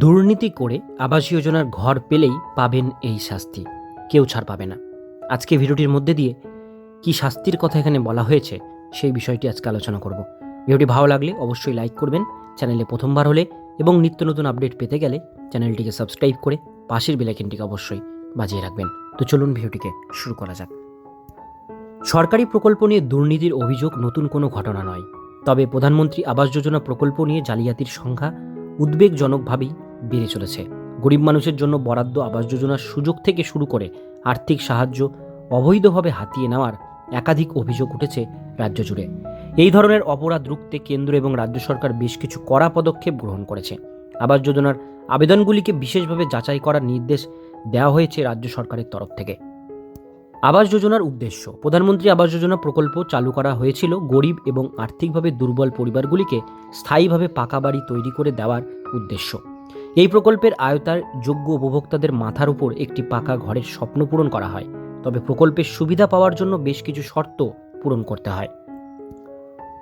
দুর্নীতি করে আবাস যোজনার ঘর পেলেই পাবেন এই শাস্তি। কেউ ছাড় পাবে না। আজকে ভিডিওটির মধ্যে দিয়ে কি শাস্তির কথা এখানে বলা হয়েছে সেই বিষয়টি আজকে আলোচনা করব। ভিডিওটি ভালো লাগলে অবশ্যই লাইক করবেন, চ্যানেলে প্রথমবার হলে এবং নিত্য নতুন আপডেট পেতে গেলে চ্যানেলটিকে সাবস্ক্রাইব করে পাশের বেলাইকেনটিকে অবশ্যই বাজিয়ে রাখবেন। তো চলুন ভিডিওটিকে শুরু করা যাক। সরকারি প্রকল্প নিয়ে দুর্নীতির অভিযোগ নতুন কোনো ঘটনা নয়। তবে প্রধানমন্ত্রী আবাস যোজনা প্রকল্প নিয়ে জালিয়াতির সংখ্যা উদ্বেগজনকভাবেই বেড়ে চলেছে। গরিব মানুষের জন্য বরাদ্দ আবাস যোজনার সুযোগ থেকে শুরু করে আর্থিক সাহায্য অবৈধভাবে হাতিয়ে নেওয়ার একাধিক অভিযোগ উঠেছে রাজ্য জুড়ে। এই ধরনের অপরাধ রুখতে কেন্দ্র এবং রাজ্য সরকার বেশ কিছু কড়া পদক্ষেপ গ্রহণ করেছে। আবাস যোজনার আবেদনগুলিকে বিশেষভাবে যাচাই করার নির্দেশ দেওয়া হয়েছে রাজ্য সরকারের তরফ থেকে। আবাস যোজনার উদ্দেশ্য, প্রধানমন্ত্রী আবাস যোজনা প্রকল্প চালু করা হয়েছিল গরিব এবং আর্থিকভাবে দুর্বল পরিবারগুলিকে স্থায়ীভাবে পাকা বাড়ি তৈরি করে দেওয়ার উদ্দেশ্য। এই প্রকল্পের আয়তার যোগ্য উপভোক্তাদের মাথার উপর একটি পাকা ঘরের স্বপ্ন পূরণ করা হয়। তবে প্রকল্পের সুবিধা পাওয়ার জন্য বেশ কিছু শর্ত পূরণ করতে হয়।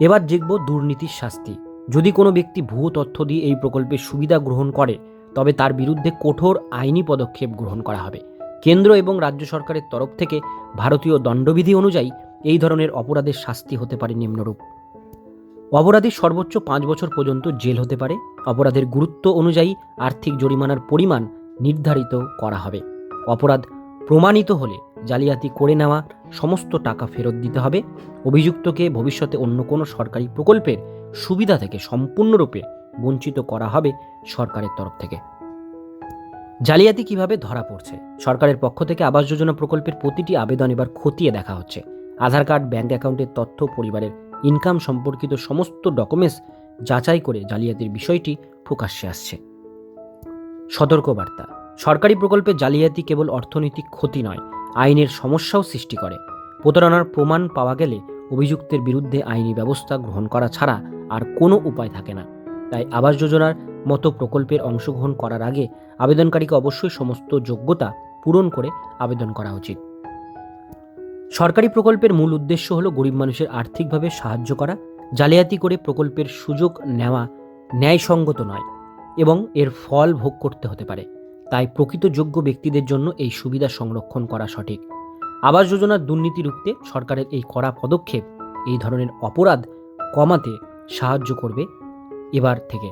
এবার দেখব দুর্নীতির শাস্তি। যদি কোনো ব্যক্তি ভুয়ো তথ্য দিয়ে এই প্রকল্পের সুবিধা গ্রহণ করে, তবে তার বিরুদ্ধে কঠোর আইনি পদক্ষেপ গ্রহণ করা হবে। কেন্দ্র এবং রাজ্য সরকারের তরফ থেকে ভারতীয় দণ্ডবিধি অনুযায়ী এই ধরনের অপরাধের শাস্তি হতে পারে নিম্নরূপ। অপরাধীর সর্বোচ্চ পাঁচ বছর পর্যন্ত জেল হতে পারে। অপরাধের গুরুত্ব অনুযায়ী আর্থিক জরিমানার পরিমাণ নির্ধারিত করা হবে। অপরাধ প্রমাণিত হলে জালিয়াতি করে নেওয়া, সমস্ত টাকা ফেরত দিতে হবে। অভিযুক্তকে ভবিষ্যতে অন্য কোনো সরকারি প্রকল্পের সুবিধা থেকে সম্পূর্ণরূপে বঞ্চিত করা হবে সরকারের তরফ থেকে। জালিয়াতি কীভাবে ধরা পড়ছে? সরকারের পক্ষ থেকে আবাস যোজনা প্রকল্পের প্রতিটি আবেদন এবার খতিয়ে দেখা হচ্ছে। আধার কার্ড, ব্যাংক অ্যাকাউন্টের তথ্য, পরিবারের ইনকাম সম্পর্কিত সমস্ত ডকুমেন্টস যাচাই করে জালিয়াতির বিষয়টি প্রকাশ্যে আসছে। সতর্কবার্তা। সরকারি প্রকল্পে জালিয়াতি কেবল অর্থনৈতিক ক্ষতি নয়, আইনের সমস্যাও সৃষ্টি করে। প্রতারণার প্রমাণ পাওয়া গেলে অভিযুক্তের বিরুদ্ধে আইনি ব্যবস্থা গ্রহণ করা ছাড়া আর কোনো উপায় থাকে না। তাই আবাস যোজনার মতো প্রকল্পের অংশগ্রহণ করার আগে আবেদনকারীকে অবশ্যই সমস্ত যোগ্যতা পূরণ করে আবেদন করা উচিত। সরকারি প্রকল্পের মূল উদ্দেশ্য হল গরিব মানুষের আর্থিকভাবে সাহায্য করা, জালিয়াতি করে প্রকল্পের সুযোগ নেওয়া ন্যায়সঙ্গত নয় এবং এর ফল ভোগ করতে হতে পারে। তাই প্রকৃত যোগ্য ব্যক্তিদের জন্য এই সুবিধা সংরক্ষণ করা সঠিক। আবাস যোজনার দুর্নীতি রুখতে সরকারের এই কড়া পদক্ষেপ এই ধরনের অপরাধ কমাতে সাহায্য করবে এবার থেকে।